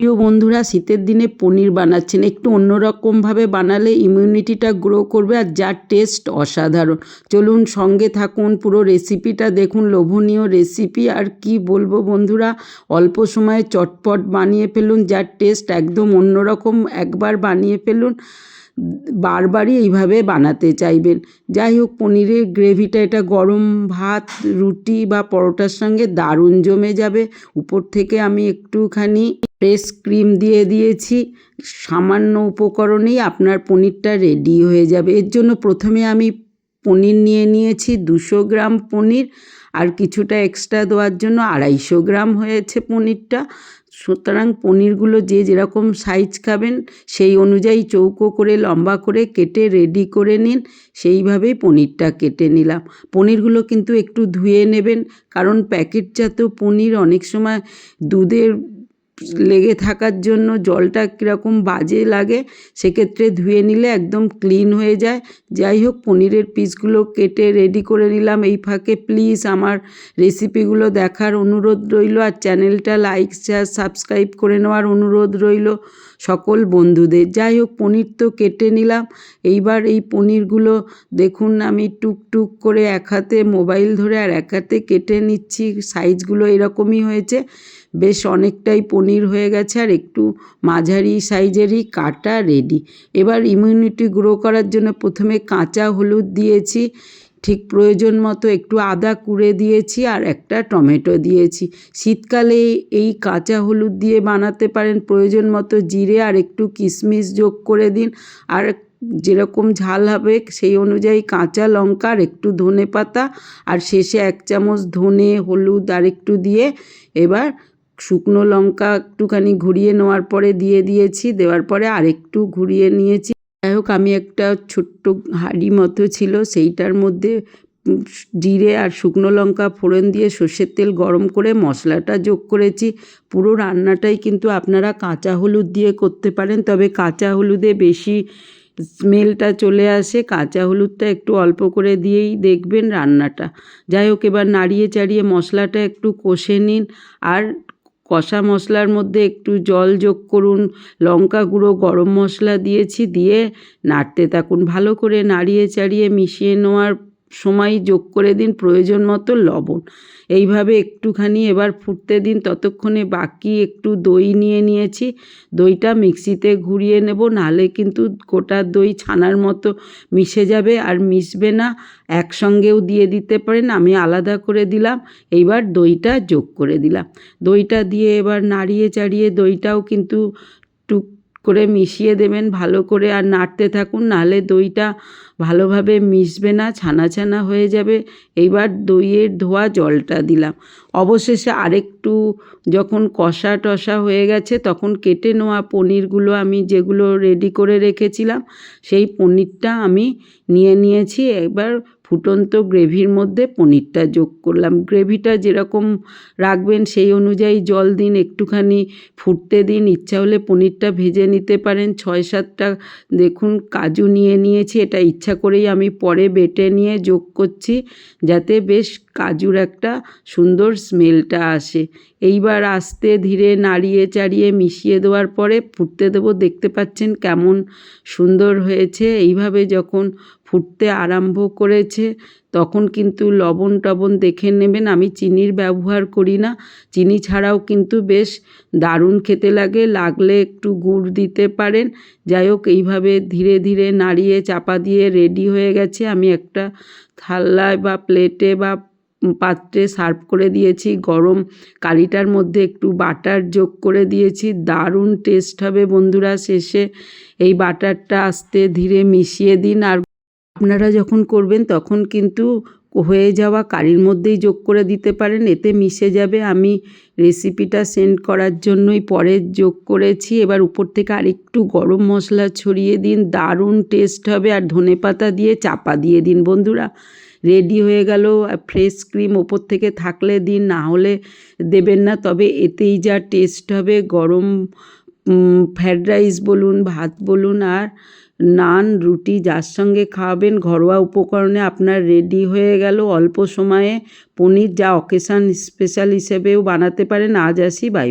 প্রিয় বন্ধুরা, শীতের দিনে পনির বানাচ্ছেন। একটু অন্যরকমভাবে বানালে ইমিউনিটিটা গ্রো করবে আর যার টেস্ট অসাধারণ। চলুন সঙ্গে থাকুন, পুরো রেসিপিটা দেখুন, লোভনীয় রেসিপি আর কি বলব বন্ধুরা, অল্প সময়ে চটপট বানিয়ে ফেলুন, যার টেস্ট একদম অন্যরকম একবার বানিয়ে ফেলুন। বারবারই এইভাবে বানাতে চাইবেন। যাই হোক, পনিরের গ্রেভিটা, এটা গরম ভাত, রুটি বা পরোটার সঙ্গে দারুণ জমে যাবে। উপর থেকে আমি একটুখানি ফ্রেশ ক্রিম দিয়ে দিয়েছি। সামান্য উপকরণেই আপনার পনিরটা রেডি হয়ে যাবে। এর জন্য প্রথমে আমি পনির নিয়ে নিয়েছি, দুশো গ্রাম পনির। আর কিছুটা এক্সট্রা দেওয়ার জন্য আড়াইশো গ্রাম হয়েছে পনিরটা। সুতরাং পনিরগুলো যে যেরকম সাইজ খাবেন, সেই অনুযায়ী চৌকো করে, লম্বা করে কেটে রেডি করে নিন। সেইভাবেই পনিরটা কেটে নিলাম। পনিরগুলো কিন্তু একটু ধুয়ে নেবেন, কারণ প্যাকেটজাত পনির অনেক সময় দুধের লেগে থাকার জন্য জলটা কীরকম বাজে লাগে, সেক্ষেত্রে ধুয়ে নিলে একদম ক্লিন হয়ে যায়। যাই হোক, পনিরের পিসগুলো কেটে রেডি করে নিলাম এই ফাঁকে। প্লিজ আমার রেসিপিগুলো দেখার অনুরোধ রইল আর চ্যানেলটা লাইক শেয়ার সাবস্ক্রাইব করে নেওয়ার অনুরোধ রইল সকল বন্ধুদের। যাই হোক, পনির তো কেটে নিলাম। এইবার এই পনিরগুলো দেখুন, আমি টুকটুক করে এক হাতে মোবাইল ধরে আর এক হাতে কেটে নিচ্ছি। সাইজগুলো এরকমই হয়েছে। বেশ অনেকটাই পনির হয়ে গেছে আর একটু মাঝারি সাইজেরই কাটা রেডি এবার ইমিউনিটি গ্রো করার জন্য প্রথমে কাঁচা হলুদ দিয়েছি, ঠিক প্রয়োজন মতো একটু আদা কুড়ে দিয়েছি আর একটা টমেটো দিয়েছি। শীতকালে এই কাঁচা হলুদ দিয়ে বানাতে পারেন, প্রয়োজন মতো জিরে আর একটু কিশমিশ যোগ করে দিন। আর যেরকম ঝাল হবে সেই অনুযায়ী কাঁচা লঙ্কা আর একটু ধনে পাতা আর শেষে এক চামচ ধনে, হলুদ আর একটু দিয়ে এবার শুকনো লঙ্কা একটুখানি ঘুরিয়ে নেওয়ার পরে দিয়ে দিয়েছি, দেওয়ার পরে আরেকটু ঘুরিয়ে নিয়েছি। যাই হোক, আমি একটা ছোট্ট হাঁড়ি মতো ছিল, সেইটার মধ্যে জিরে আর শুকনো লঙ্কা ফোড়ন দিয়ে সর্ষের তেল গরম করে মশলাটা যোগ করেছি। পুরো রান্নাটাই কিন্তু আপনারা কাঁচা হলুদ দিয়ে করতে পারেন, তবে কাঁচা হলুদে বেশি স্মেলটা চলে আসে। কাঁচা হলুদটা একটু অল্প করে দিয়েই দেখবেন রান্নাটা। যাই হোক, এবার নাড়িয়ে চাড়িয়ে মশলাটা একটু কষে নিন। আর কষা মশলার মধ্যে একটু জল যোগ করুন। লঙ্কা গুঁড়ো, গরম মশলা দিয়েছি, দিয়ে নাড়তে থাকুন। ভালো করে নাড়িয়ে চাড়িয়ে মিশিয়ে নেওয়ার সময় যোগ করে দিন, প্রয়োজন মতো লবণ। এইভাবে একটুখানি এবার ফুটতে দিন, ততক্ষণে বাকি একটু দই নিয়ে নিয়েছি। দইটা মিক্সিতে ঘুরিয়ে নেব নাহলে কিন্তু গোটা দই ছানার মতো মিশে যাবে আর মিশবে না। একসঙ্গেও দিয়ে দিতে পারেন, আমি আলাদা করে দিলাম, এইবার দইটা যোগ করে দিলাম। দইটা দিয়ে এবার নাড়িয়ে চাড়িয়ে দইটাও কিন্তু টুক করে মিশিয়ে দেবেন, ভালো করে আর নাড়তে থাকুন, নাহলে দইটা ভালোভাবে মিশবে না ছানা ছানা হয়ে যাবে। এইবার দইয়ের ধোয়া জলটা দিলাম। অবশেষে আরেকটু যখন কষা টষা হয়ে গেছে, তখন কেটে নেওয়া পনিরগুলো আমি যেগুলো রেডি করে রেখেছিলাম, সেই পনিরটা আমি নিয়ে নিয়েছি। এবার ফুটন্ত গ্রেভির মধ্যে পনিরটা যোগ করলাম। গ্রেভিটা যেরকম রাখবেন সেই অনুযায়ী জল দিন, একটুখানি ফুটতে দিন। ইচ্ছা হলে পনিরটা ভেজে নিতে পারেন। ছয় সাতটা দেখুন কাজু নিয়ে নিয়েছি, এটা ইচ্ছা করেই আমি পরে বেটে নিয়ে যোগ করছি, যাতে বেশ কাজুর একটা সুন্দর স্মেলটা আসে। এইবার আস্তে ধীরে নাড়িয়ে চাড়িয়ে মিশিয়ে দেওয়ার পরে ফুটতে দেবো। দেখতে পাচ্ছেন কেমন সুন্দর হয়েছে। এইভাবে যখন ফুটতে আরম্ভ করেছে, তখন কিন্তু লবণ টবণ দেখে নেবেন। আমি চিনির ব্যবহার করি না। চিনি ছাড়াও কিন্তু বেশ দারুণ খেতে লাগে। লাগলে একটু গুড় দিতে পারেন। যাই হোক, এইভাবে ধীরে ধীরে নাড়িয়ে চাপা দিয়ে রেডি হয়ে গেছে। আমি একটা থালায় বা প্লেটে বা পাত্রে সার্ভ করে দিয়েছি। গরম কালিটার মধ্যে একটু বাটার যোগ করে দিয়েছি। দারুণ টেস্ট হবে বন্ধুরা, শেষে এই বাটারটা আস্তে ধীরে মিশিয়ে দিন। আর আপনারা যখন করবেন তখন কিন্তু হয়ে যাওয়া কারির মধ্যেই যোগ করে দিতে পারেন, এতে মিশে যাবে। আমি রেসিপিটা সেন্ড করার জন্যই পরে যোগ করেছি। এবার উপর থেকে আরেকটু গরম মশলা ছড়িয়ে দিন। দারুণ টেস্ট হবে। আর ধনে পাতা দিয়ে চাপা দিয়ে দিন বন্ধুরা। রেডি হয়ে গেল। ফ্রেশ ক্রিম ওপর থেকে থাকলে দিন, না হলে দেবেন না। তবে এতেই যা টেস্ট হবে, গরম ফ্রায়েড রাইস বলুন, ভাত বলুন, আর নান, রুটি যার সঙ্গে খাওয়াবেন। ঘরোয়া উপকরণে আপনার রেডি হয়ে গেল। অল্প সময়ে পনির যা অকেশান স্পেশাল হিসেবেও বানাতে পারেন। আজ আসি বাই বাই